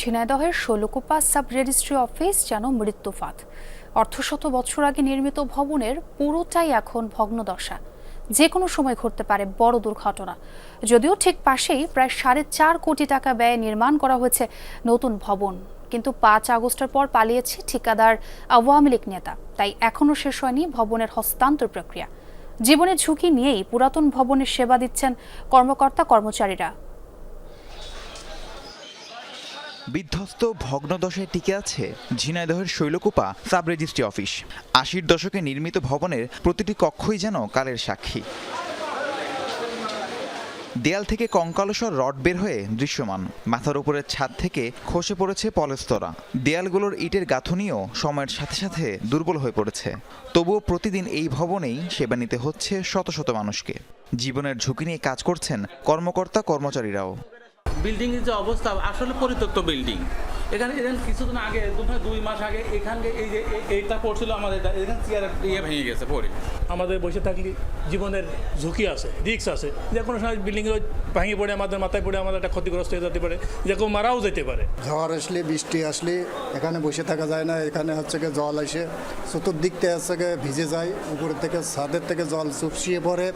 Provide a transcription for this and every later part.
ঝিনাইদহের ষোলকোপা sub registry office যেন মৃত্যুফাত। অর্ধশত বছর আগে নির্মিত ভবনের পুরোটাই এখন ভগ্নদশা। যে কোনো সময় ঘটতে পারে বড় দুর্ঘটনা। যদিও ঠিক পাশেই প্রায় সাড়ে চার কোটি টাকা ব্যয়ে নির্মাণ করা হয়েছে নতুন ভবন। কিন্তু পাঁচ আগস্টের পর পালিয়েছে ঠিকাদার আওয়ামী লীগ নেতা। তাই এখনও শেষ হয়নি ভবনের হস্তান্তর প্রক্রিয়া। জীবনের ঝুঁকি নিয়েই পুরাতন ভবনের সেবা দিচ্ছেন কর্মকর্তা কর্মচারীরা বিধ্বস্ত ভগ্নদশায় টিকে আছে ঝিনাইদহের শৈলকুপা সাব রেজিস্ট্রি অফিস। আশির দশকে নির্মিত ভবনের প্রতিটি কক্ষই যেন কালের সাক্ষী। দেয়াল থেকে কঙ্কালসর রড বের হয়ে দৃশ্যমান। মাথার উপরের ছাদ থেকে খসে পড়েছে পলেস্তরা। দেয়ালগুলোর ইটের গাঁথনিও সময়ের সাথে সাথে দুর্বল হয়ে পড়েছে। তবুও প্রতিদিন এই ভবনেই সেবা নিতে হচ্ছে শত শত মানুষকে। জীবনের ঝুঁকি নিয়ে কাজ করছেন কর্মকর্তা কর্মচারীরাও বিল্ডিং এর যে অবস্থা আসলে পরিত্যক্ত বিল্ডিং এখানে এখানে কিছুদিন আগে দুই মাস আগে এখানকে এই যে এইটা পড়ছিল আমাদের এটা, এখানে চেয়ার ইয়ে ভেঙে গেছে পরে আমাদের বসে থাকলে জীবনের ঝুঁকি আছে রিক্স আছে। যে কোনো সময় বিল্ডিং ভেঙে পড়ে আমাদের মাথায় পড়ে আমাদের একটা ক্ষতিগ্রস্ত হয়ে যেতে পারে যে কেউ মারাও যেতে পারে। ঝড় আসলে বৃষ্টি আসলে এখানে বসে থাকা যায় না এখানে হচ্ছে গিয়ে জল আসে। চতুর্দিক থেকে হচ্ছে গিয়ে ভিজে যায় উপরের থেকে ছাদের থেকে জল চুপসিয়ে পড়ে।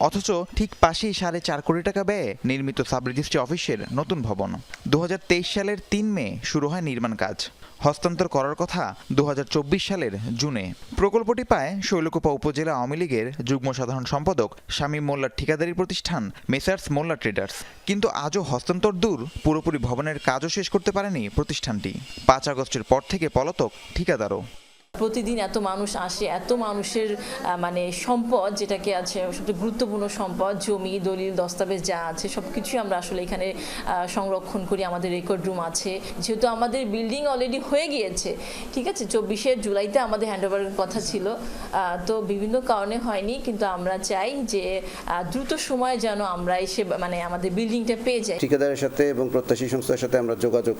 অথচ ঠিক পাশেই সাড়ে চার কোটি টাকা ব্যয়ে নির্মিত সাব রেজিস্ট্রি অফিসের নতুন ভবন। দু হাজার তেইশ সালের তিন মে শুরু হয় নির্মাণ কাজ। হস্তান্তর করার কথা দু হাজার চব্বিশ সালের জুনে। প্রকল্পটি পায় শৈলকুপা উপজেলা আওয়ামী লীগের যুগ্ম সাধারণ সম্পাদক স্বামী মোল্লার ঠিকাদারি প্রতিষ্ঠান মেসার্স মোল্লা ট্রেডার্স। কিন্তু আজও হস্তান্তর দূর পুরোপুরি ভবনের কাজও শেষ করতে পারেনি প্রতিষ্ঠানটি। পাঁচ আগস্টের পর থেকে পলাতক ঠিকাদারও। প্রতিদিন এত মানুষ আসে, এত মানুষের মানে সম্পদ যেটাকে আছে, সবচেয়ে গুরুত্বপূর্ণ সম্পদ, জমি, দলিল, দস্তাবেজ যা আছে সব কিছুই আমরা আসলে এখানে সংরক্ষণ করি, আমাদের রেকর্ড রুম আছে। যেহেতু আমাদের বিল্ডিং অলরেডি হয়ে গিয়েছে, ঠিক আছে? চব্বিশে জুলাইতে আমাদের হ্যান্ডওভারের কথা ছিল তো বিভিন্ন কারণে হয়নি, কিন্তু আমরা চাই যে দ্রুত সময়ে যেন আমরা এসে মানে আমাদের বিল্ডিংটা পেয়ে যাই। ঠিকাদারের সাথে এবং প্রত্যাশী সংস্থার সাথে আমরা যোগাযোগ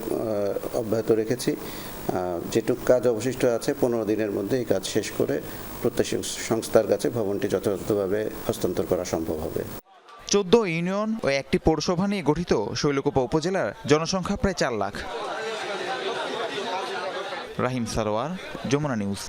অব্যাহত রেখেছি। যেটুক কাজ অবশিষ্ট আছে, পনেরো দিনের মধ্যে এই কাজ শেষ করে প্রত্যাশী সংস্থার কাছে ভবনটি যথাযথভাবে হস্তান্তর করা সম্ভব হবে? চোদ্দ ইউনিয়ন ও একটি পৌরসভা নিয়ে গঠিত শৈলকুপা উপজেলার জনসংখ্যা প্রায় চার লাখ। রাহিম সারোয়ার, যমুনা নিউজ।